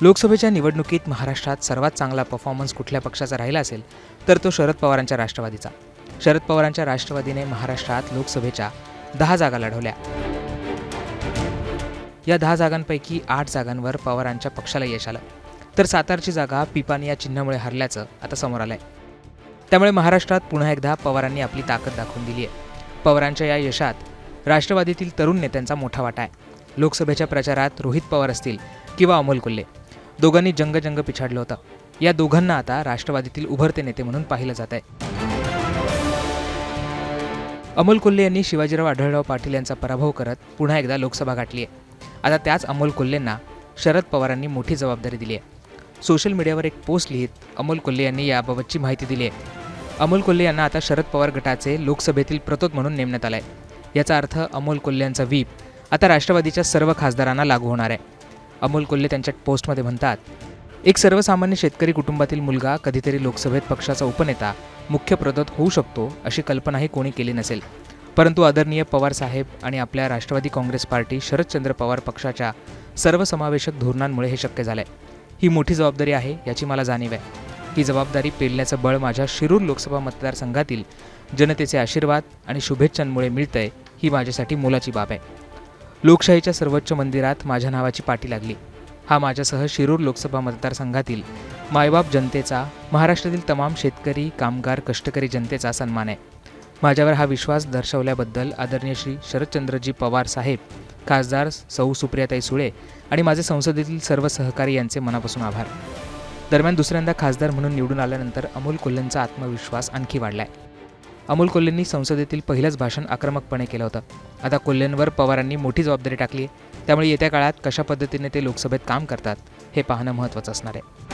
लोकसभेच्या निवडणुकीत महाराष्ट्रात सर्वात चांगला परफॉर्मन्स कुठल्या पक्षाचा राहिला असेल तर तो शरद पवारांच्या राष्ट्रवादीचा. शरद पवारांच्या राष्ट्रवादीने महाराष्ट्रात लोकसभेच्या दहा जागा लढवल्या. या दहा जागांपैकी आठ जागांवर पवारांच्या पक्षाला यश आलं. तर सातारची जागा पिपानी या चिन्हामुळे हरल्याचं आता समोर आलंय. त्यामुळे महाराष्ट्रात पुन्हा एकदा पवारांनी आपली ताकद दाखवून दिली आहे. पवारांच्या या यशात राष्ट्रवादीतील तरुण नेत्यांचा मोठा वाटा आहे. लोकसभेच्या प्रचारात रोहित पवार असतील किंवा अमोल कोल्हे दोघांनी जंगजंग पिछाडलं होतं. या दोघांना आता राष्ट्रवादीतील उभरते नेते म्हणून पाहिलं जात आहे. अमोल कोल्हे यांनी शिवाजीराव आढळराव पाटील यांचा पराभव करत पुन्हा एकदा लोकसभा गाठली आहे. आता त्याच अमोल कोल्हेंना शरद पवारांनी मोठी जबाबदारी दिली आहे. सोशल मीडियावर एक पोस्ट लिहित अमोल कोल्हे यांनी याबाबतची माहिती दिली आहे. अमोल कोल्हे यांना आता शरद पवार गटाचे लोकसभेतील प्रतोद म्हणून नेमण्यात आलं आहे याचा अर्थ अमोल कोल्हे यांचा व्हीप आता राष्ट्रवादीच्या सर्व खासदारांना लागू होणार आहे. अमोल कोल्हे त्यांच्या पोस्टमध्ये म्हणतात एक सर्वसामान्य शेतकरी कुटुंबातील मुलगा कधीतरी लोकसभेत पक्षाचा उपनेता मुख्य प्रदत होऊ शकतो अशी कल्पनाही कोणी केली नसेल. परंतु आदरणीय पवार साहेब आणि आपल्या राष्ट्रवादी काँग्रेस पार्टी शरदचंद्र पवार पक्षाच्या सर्वसमावेशक धोरणांमुळे हे शक्य झालंय. ही मोठी जबाबदारी आहे याची मला जाणीव आहे. ही जबाबदारी पेलण्याचं बळ माझ्या शिरूर लोकसभा मतदारसंघातील जनतेचे आशीर्वाद आणि शुभेच्छांमुळे मिळतंय ही माझ्यासाठी मोलाची बाब आहे. लोकशाहीच्या सर्वोच्च मंदिरात माझ्या नावाची पाठी लागली. हा माझ्यासह शिरूर लोकसभा मतदारसंघातील मायबाप जनतेचा महाराष्ट्रातील तमाम शेतकरी कामगार कष्टकरी जनतेचा सन्मान आहे. माझ्यावर हा विश्वास दर्शवल्याबद्दल आदरणीय श्री शरदचंद्रजी पवार साहेब खासदार सौ सुप्रियाताई सुळे आणि माझे संसदेतील सर्व सहकारी यांचे मनापासून आभार. दरम्यान दुसऱ्यांदा खासदार म्हणून निवडून आल्यानंतर अमोल कोल्हेंचा आत्मविश्वास आणखी वाढलाय. अमोल कोल्हेंनी संसदेतील पहिलंच भाषण आक्रमकपणे केलं होतं. आता कोल्हेंवर पवारांनी मोठी जबाबदारी टाकली त्यामुळे येत्या काळात कशा पद्धतीने ते लोकसभेत काम करतात हे पाहणं महत्त्वाचं असणार आहे.